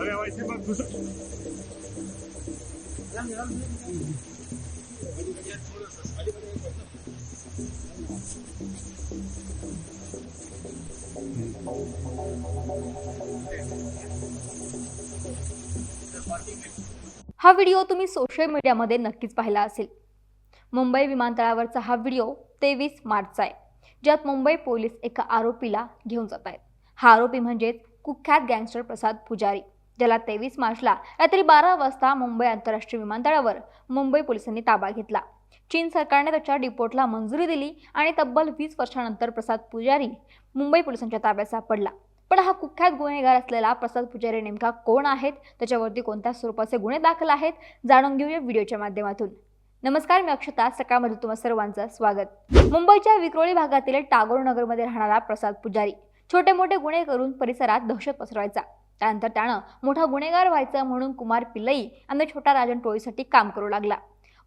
अरे वैसे मग दुसरं हा व्हिडिओ तुम्ही सोशल मीडियामध्ये नक्कीच पाहिला असेल. मुंबई विमानतळावरचा हा व्हिडिओ तेवीस मार्चचा आहे. ज्यात मुंबई पोलीस एका आरोपीला घेऊन जात आहेत. हा आरोपी म्हणजेच कुख्यात गँगस्टर प्रसाद पुजारी ज्याला तेवीस मार्चला रात्री बारा वाजता मुंबई आंतरराष्ट्रीय विमानतळावर मुंबई पोलिसांनी ताबा घेतला. चीन सरकारने त्याच्या डिपोर्टला मंजुरी दिली आणि तब्बल वीस वर्षानंतर प्रसाद पुजारी मुंबई पोलिसांच्या ताब्यात सापडला. पण हा कुख्यात गुन्हेगार असलेला प्रसाद पुजारी नेमका कोण आहेत? त्याच्यावरती कोणत्या स्वरूपाचे गुन्हे दाखल आहेत? जाणून घेऊया व्हिडिओच्या माध्यमातून. नमस्कार मी अक्षता. सकाळमध्ये तुम्हा सर्वांचं स्वागत. मुंबईच्या विक्रोळी भागातील टागोर नगरमध्ये राहणारा प्रसाद पुजारी छोटे मोठे गुन्हे करून परिसरात दहशत पसरवायचा. त्यानंतर त्यानं मोठा गुन्हेगार व्हायचा म्हणून कुमार पिल्लई आणि छोटा राजन टोळीसाठी काम करू लागला.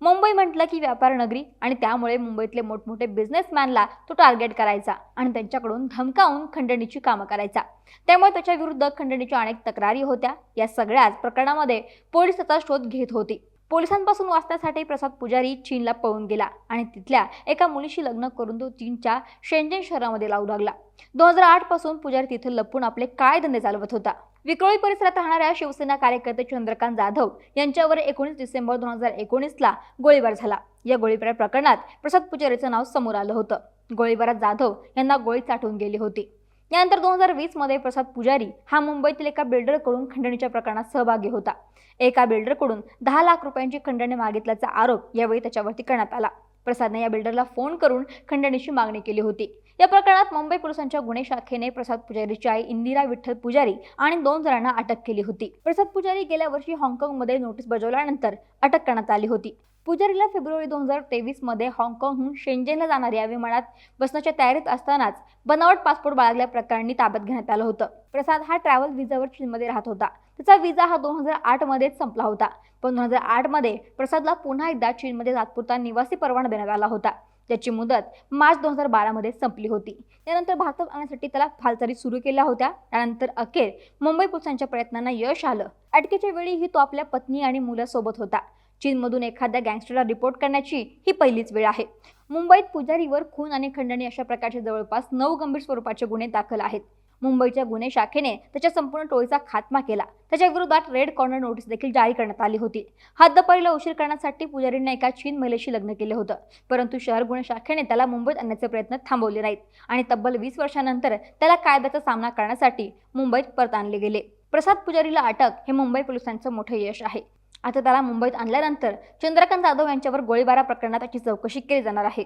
मुंबई म्हटलं की व्यापार नगरी आणि त्यामुळे मुंबईतले मोठमोठे बिझनेसमॅनला तो टार्गेट करायचा आणि त्यांच्याकडून धमकावून खंडणीची कामं करायचा. त्यामुळे त्याच्या विरुद्ध खंडणीच्या अनेक तक्रारी होत्या. या सगळ्याच प्रकरणामध्ये पोलीस त्याचा शोध घेत होती. पोलिसांपासून वाचण्यासाठी प्रसाद पुजारी चीनला पळून गेला आणि तिथल्या एका मुलीशी लग्न करून तो चीनच्या शेंजेन शहरामध्ये लावू लागला. दोन हजार आठपासून पुजारी तिथे लपून आपले काय धंदे चालवत होता? विक्रोळी परिसरात राहणाऱ्या शिवसेना कार्यकर्ते चंद्रकांत जाधव यांच्यावर एकोणीस डिसेंबर दोन हजार एकोणीसला गोळीबार झाला. या गोळीबार प्रकरणात प्रसाद पुजारीचं नाव समोर आलं होतं. गोळीबारात जाधव यांना गोळी चाटून गेली होती. यानंतर दोन हजार वीसमध्ये प्रसाद पुजारी हा मुंबईतील एका बिल्डरकडून खंडणीच्या प्रकरणात सहभागी होता. एका बिल्डरकडून दहा लाख रुपयांची खंडणी मागितल्याचा आरोप यावेळी त्याच्यावरती करण्यात आला. प्रसादने या बिल्डरला फोन करून खंडणीची मागणी केली होती. या प्रकरणात मुंबई पोलिसांच्या गुन्हे शाखेने प्रसाद पुजारीची आई इंदिरा विठ्ठल पुजारी आणि दोन जणांना अटक केली होती. प्रसाद पुजारी गेल्या वर्षी हाँगकाँगमध्ये नोटीस बजावल्यानंतर अटक करण्यात आली होती. पुजारीला फेब्रुवारी दोन हजार तेवीसमध्ये हाँगकाँगहून शेंजेनला जाणाऱ्या विमानात बसण्याच्या तयारीत असतानाच बनावट पासपोर्ट बाळगल्या प्रकरणी ताब्यात घेण्यात आलं होतं. प्रसाद हा ट्रॅव्हल विजावर चीनमध्ये राहत होता. त्याचा विजा हा दोन हजार आठ मध्येच संपला होता. पण दोन हजार आठमध्ये प्रसादला पुन्हा एकदा चीनमध्ये तात्पुरता निवासी परवाना देण्यात आला होता. त्याची मुदत मार्च दोन हजार बारामध्ये संपली होती. त्यानंतर भारतात आणण्यासाठी त्याला हालचाली सुरू केल्या होत्या. त्यानंतर अखेर मुंबई पोलिसांच्या प्रयत्नांना यश आलं. अटकेच्या वेळीही तो आपल्या पत्नी आणि मुलासोबत होता. चीनमधून एखाद्या गँगस्टरला रिपोर्ट करण्याची ही पहिलीच वेळ आहे. मुंबईत पुजारीवर खून आणि खंडणी अशा प्रकारचे जवळपास नऊ गंभीर स्वरूपाचे गुन्हे दाखल आहेत. मुंबईच्या गुन्हे शाखेने त्याच्या संपूर्ण टोळीचा खात्मा केला. त्याच्या विरोधात रेड कॉर्नर नोटीस देखील जारी करण्यात आली होती. हद्दपारीला उशीर करण्यासाठी पुजारीने एका चीन महिलेशी लग्न केले होतं. परंतु शहर गुन्हे शाखेने त्याला मुंबईत आणण्याचे प्रयत्न थांबवले नाहीत आणि तब्बल वीस वर्षानंतर त्याला कायद्याचा सामना करण्यासाठी मुंबईत परत आणले गेले. प्रसाद पुजारीला अटक हे मुंबई पोलिसांचं मोठं यश आहे. आता त्याला मुंबईत आणल्यानंतर चंद्रकांत जाधव यांच्यावर गोळीबारा प्रकरणात त्याची चौकशी केली जाणार आहे.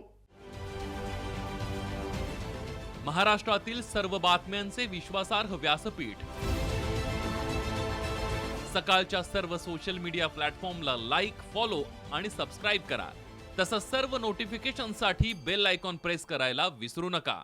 महाराष्ट्रातील सर्व बातम्यांचे विश्वासार्ह व्यासपीठ. सकाळच्या सर्व सोशल मीडिया प्लॅटफॉर्मला लाईक फॉलो आणि सबस्क्राईब करा. तसंच सर्व नोटिफिकेशनसाठी बेल आयकॉन प्रेस करायला विसरू नका.